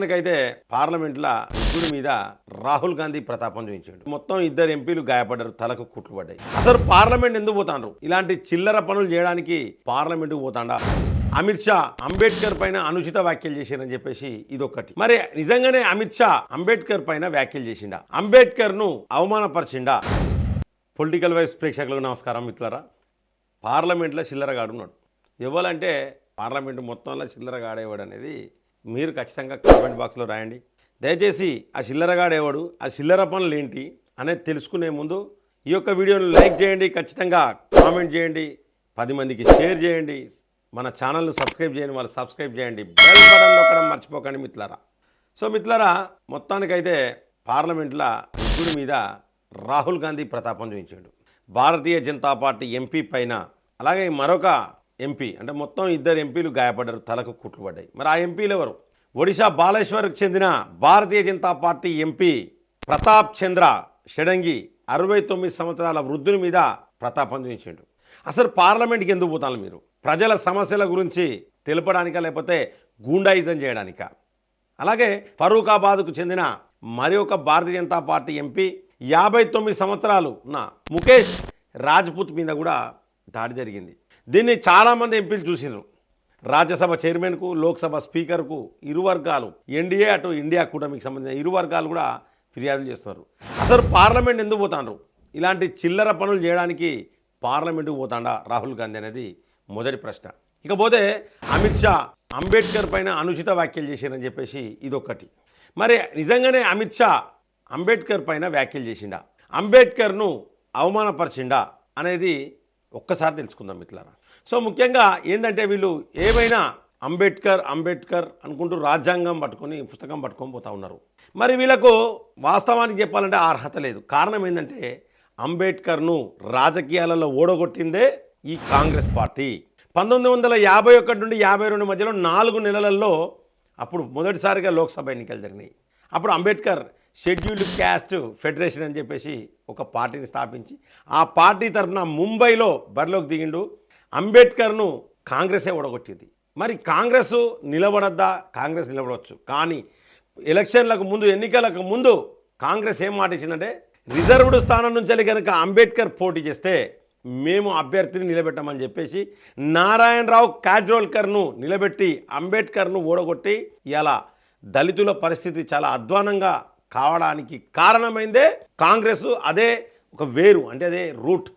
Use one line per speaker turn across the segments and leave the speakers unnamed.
మొత్తానికైతే పార్లమెంట్లో ఉద్యుడి మీద రాహుల్ గాంధీ ప్రతాపం చూపించాడు. మొత్తం ఇద్దరు ఎంపీలు గాయపడ్డారు తలకు కుట్లు పడ్డాయి. అసలు పార్లమెంట్ ఎందుకు పోతాండ్రు? ఇలాంటి చిల్లర పనులు చేయడానికి పార్లమెంట్కు పోతాండా? అమిత్ షా అంబేద్కర్ పైన అనుచిత వ్యాఖ్యలు చేశారని చెప్పేసి ఇదొక్కటి. మరి నిజంగానే అమిత్ షా అంబేద్కర్ పైన వ్యాఖ్యలు చేసిండా? అంబేద్కర్ను అవమానపరిచిండా? పొలిటికల్ వైస్ ప్రేక్షకులకు నమస్కారం మిత్రులరా. పార్లమెంట్లో చిల్లరగాడున్నాడు ఉన్నాడు. పార్లమెంటు మొత్తంలో చిల్లరగాడేవాడు అనేది మీరు ఖచ్చితంగా కామెంట్ బాక్స్లో రాయండి. దయచేసి ఆ చిల్లరగాడేవాడు ఆ చిల్లర పనులు ఏంటి అనేది తెలుసుకునే ముందు ఈ యొక్క వీడియోని లైక్ చేయండి ఖచ్చితంగా కామెంట్ చేయండి పది మందికి షేర్ చేయండి మన ఛానల్ను సబ్స్క్రైబ్ చేయండి వాళ్ళు సబ్స్క్రైబ్ చేయండి బెల్ బటన్ నొక్కడం మర్చిపోకండి మిత్రులారా. సో మిత్రులారా మొత్తానికైతే పార్లమెంట్లో రుద్దుడి మీద రాహుల్ గాంధీ ప్రతాపం చూపించాడు. భారతీయ జనతా పార్టీ ఎంపీ పైన అలాగే మరొక ఎంపీ. అంటే మొత్తం ఇద్దరు ఎంపీలు గాయపడ్డారు తలకు కుట్లు పడ్డాయి. మరి ఆ ఎంపీలు ఎవరు? ఒడిశా బాలేశ్వర్కి చెందిన భారతీయ జనతా పార్టీ ఎంపీ ప్రతాప్ చంద్ర షడంగి అరవై తొమ్మిది సంవత్సరాల వృద్ధుని మీద ప్రతాపం చూపించాడు అసలు పార్లమెంట్కి ఎందుకు పోతాను మీరు? ప్రజల సమస్యల గురించి తెలపడానికా లేకపోతే గూండాయిజం చేయడానికా? అలాగే ఫరూకాబాద్కు చెందిన మరి ఒక భారతీయ జనతా పార్టీ ఎంపీ యాభై తొమ్మిది సంవత్సరాలు ఉన్న ముఖేష్ రాజ్పుత్ మీద కూడా దాడి జరిగింది. దీన్ని చాలామంది ఎంపీలు చూసినారు రాజ్యసభ చైర్మన్కు లోక్సభ స్పీకర్కు ఇరు వర్గాలు ఎన్డీఏ అటు ఇండియా కూటమికి సంబంధించిన ఇరు వర్గాలు కూడా ఫిర్యాదులు చేస్తున్నారు. అసలు పార్లమెంట్ ఎందుకు పోతాండ్రు? ఇలాంటి చిల్లర పనులు చేయడానికి పార్లమెంటుకు పోతాండా రాహుల్ గాంధీ అనేది మొదటి ప్రశ్న. ఇకపోతే అమిత్ షా అంబేద్కర్ పైన అనుచిత వ్యాఖ్యలు చేసిండని చెప్పేసి ఇదొక్కటి. మరి నిజంగానే అమిత్ షా అంబేద్కర్ పైన వ్యాఖ్యలు చేసిండా? అంబేద్కర్ను అవమానపరిచిండా? అనేది ఒక్కసారి తెలుసుకుందాం మిత్రులారా. సో ముఖ్యంగా ఏంటంటే వీళ్ళు ఏమైనా అంబేద్కర్ అంబేద్కర్ అనుకుంటూ రాజ్యాంగం పట్టుకొని పుస్తకం పట్టుకొని పోతా ఉన్నారు. మరి వీళ్ళకు వాస్తవానికి చెప్పాలంటే అర్హత లేదు. కారణం ఏంటంటే అంబేద్కర్ను రాజకీయాలలో ఓడగొట్టిందే ఈ కాంగ్రెస్ పార్టీ. పంతొమ్మిది వందల యాభై ఒకటి నుండి యాభై రెండు మధ్యలో నాలుగు నెలలలో అప్పుడు మొదటిసారిగా లోక్సభ ఎన్నికలు జరిగినాయి. అప్పుడు అంబేద్కర్ షెడ్యూల్డ్ క్యాస్ట్ ఫెడరేషన్ అని చెప్పేసి ఒక పార్టీని స్థాపించి ఆ పార్టీ తరఫున ముంబైలో బరిలోకి దిగిండు. అంబేద్కర్ను కాంగ్రెసే ఓడగొట్టింది. మరి కాంగ్రెస్ నిలబడద్దా? కాంగ్రెస్ నిలబడవచ్చు. కానీ ఎలక్షన్లకు ముందు ఎన్నికలకు ముందు కాంగ్రెస్ ఏం మాట ఇచ్చిందంటే రిజర్వ్డ్ స్థానం నుంచి కనుక అంబేద్కర్ పోటీ చేస్తే మేము అభ్యర్థిని నిలబెట్టమని చెప్పేసి నారాయణరావు కాజ్రోల్కర్ను నిలబెట్టి అంబేద్కర్ను ఓడగొట్టి ఇలా దళితుల పరిస్థితి చాలా అధ్వానంగా కావడానికి కారణమైందే కాంగ్రెస్ అదే ఒక వేరు అంటే అదే రూట్.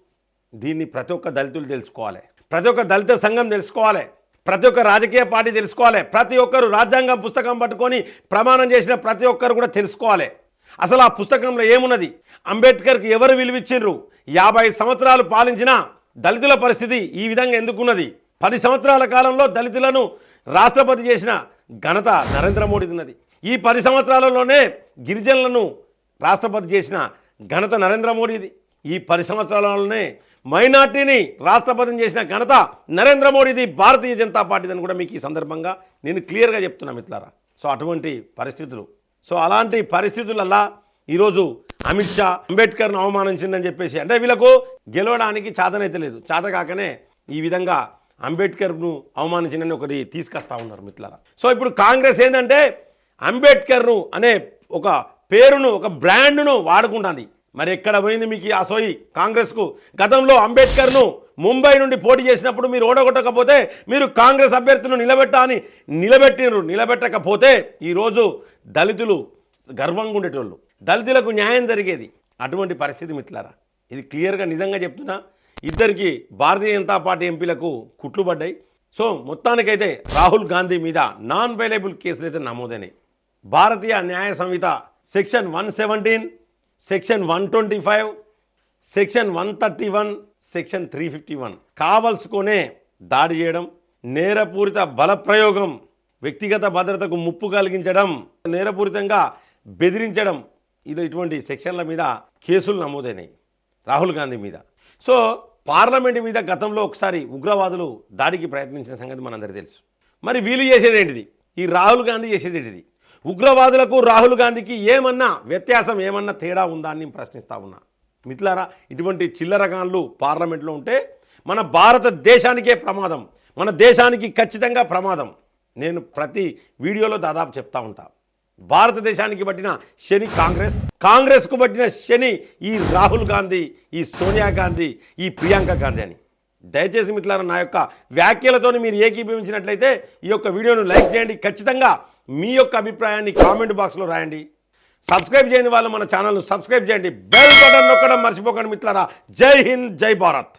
దీన్ని ప్రతి ఒక్క దళితులు తెలుసుకోవాలి. ప్రతి ఒక్క దళిత సంఘం తెలుసుకోవాలి. ప్రతి ఒక్క రాజకీయ పార్టీ తెలుసుకోవాలి. ప్రతి ఒక్కరు రాజ్యాంగం పుస్తకం పట్టుకొని ప్రమాణం చేసిన ప్రతి ఒక్కరు కూడా తెలుసుకోవాలి. అసలు ఆ పుస్తకంలో ఏమున్నది? అంబేద్కర్కి ఎవరు విలువిచ్చిండ్రు? యాభై సంవత్సరాలు పాలించిన దళితుల పరిస్థితి ఈ విధంగా ఎందుకున్నది? పది సంవత్సరాల కాలంలో దళితులను రాష్ట్రపతి చేసిన ఘనత నరేంద్ర మోడీది ఉన్నది. ఈ పది సంవత్సరాలలోనే గిరిజనులను రాష్ట్రపతి చేసిన ఘనత నరేంద్ర మోడీది. ఈ పది సంవత్సరాలలోనే మైనార్టీని రాష్ట్రపతిని చేసిన ఘనత నరేంద్ర మోడీది భారతీయ జనతా పార్టీదని కూడా మీకు ఈ సందర్భంగా నేను క్లియర్గా చెప్తున్నా మిత్రులారా. సో అటువంటి పరిస్థితులు. సో అలాంటి పరిస్థితులల్లా ఈరోజు అమిత్ షా అంబేద్కర్ను అవమానించిందని చెప్పేసి అంటే వీళ్ళకు గెలవడానికి చాతనైతే లేదు. చాత కాకనే ఈ విధంగా అంబేద్కర్ను అవమానించిందని ఒకటి తీసుకొస్తా ఉన్నారు మిత్రులారా. సో ఇప్పుడు కాంగ్రెస్ ఏంటంటే అంబేద్కర్ను అనే ఒక పేరును ఒక బ్రాండ్ను వాడుకుంటుంది. మరి ఎక్కడ పోయింది మీకు ఆ సోయి కాంగ్రెస్కు? గతంలో అంబేద్కర్ను ముంబై నుండి పోటీ చేసినప్పుడు మీరు ఓడగొట్టకపోతే మీరు కాంగ్రెస్ అభ్యర్థులను నిలబెట్టా అని నిలబెట్టినరు నిలబెట్టకపోతే ఈరోజు దళితులు గర్వంగా ఉండేటోళ్ళు. దళితులకు న్యాయం జరిగేది. అటువంటి పరిస్థితి మిత్రులారా ఇది క్లియర్గా నిజంగా చెప్తున్నా. ఇద్దరికి భారతీయ జనతా పార్టీ ఎంపీలకు కుట్లు పడ్డాయి. సో మొత్తానికైతే రాహుల్ గాంధీ మీద నాన్ అవైలబుల్ కేసులు అయితే నమోదైనాయి. Bharatiya Nyaya Sanhita section one seventeen section one twenty five section one thirty one section three fifty one. కావలసుకునే దాడి చేయడం నేరపూరిత బలప్రయోగం వ్యక్తిగత భద్రతకు ముప్పు కలిగించడం నేరపూరితంగా బెదిరించడం ఇది ఇటువంటి సెక్షన్ల మీద కేసులు నమోదైనాయి రాహుల్ గాంధీ మీద. సో పార్లమెంట్ మీద గతంలో ఒకసారి ఉగ్రవాదులు దాడికి ప్రయత్నించిన సంగతి మనందరికీ తెలుసు. మరి వీళ్ళు చేసేది ఏంటిది ఈ రాహుల్ గాంధీ చేసేది ఏంటిది ఉగ్రవాదులకు రాహుల్ గాంధీకి ఏమన్నా వ్యత్యాసం ఏమన్నా తేడా ఉందా అని నేను ప్రశ్నిస్తా ఉన్నా. మిత్రులారా ఇటువంటి చిల్లరగాన్లు పార్లమెంట్లో ఉంటే మన భారతదేశానికే ప్రమాదం మన దేశానికి ఖచ్చితంగా ప్రమాదం. నేను ప్రతి వీడియోలో దాదాపు చెప్తా ఉంటా. భారతదేశానికి పట్టిన శని కాంగ్రెస్ కాంగ్రెస్కు పట్టిన శని ఈ రాహుల్ గాంధీ ఈ సోనియా గాంధీ ఈ ప్రియాంక గాంధీ అని. దయచేసి మిత్రులారా నా యొక్క వ్యాఖ్యలతో మీరు ఏకీభవించినట్లయితే ఈ యొక్క వీడియోను లైక్ చేయండి. ఖచ్చితంగా మీ యొక్క అభిప్రాయాన్ని కామెంట్ బాక్స్లో రాయండి. సబ్స్క్రైబ్ చేయని వాళ్ళు మన ఛానల్ను సబ్స్క్రైబ్ చేయండి. బెల్ బటన్ నొక్కడం మర్చిపోకండి మిత్రులారా. జై హింద్ జై భారత్.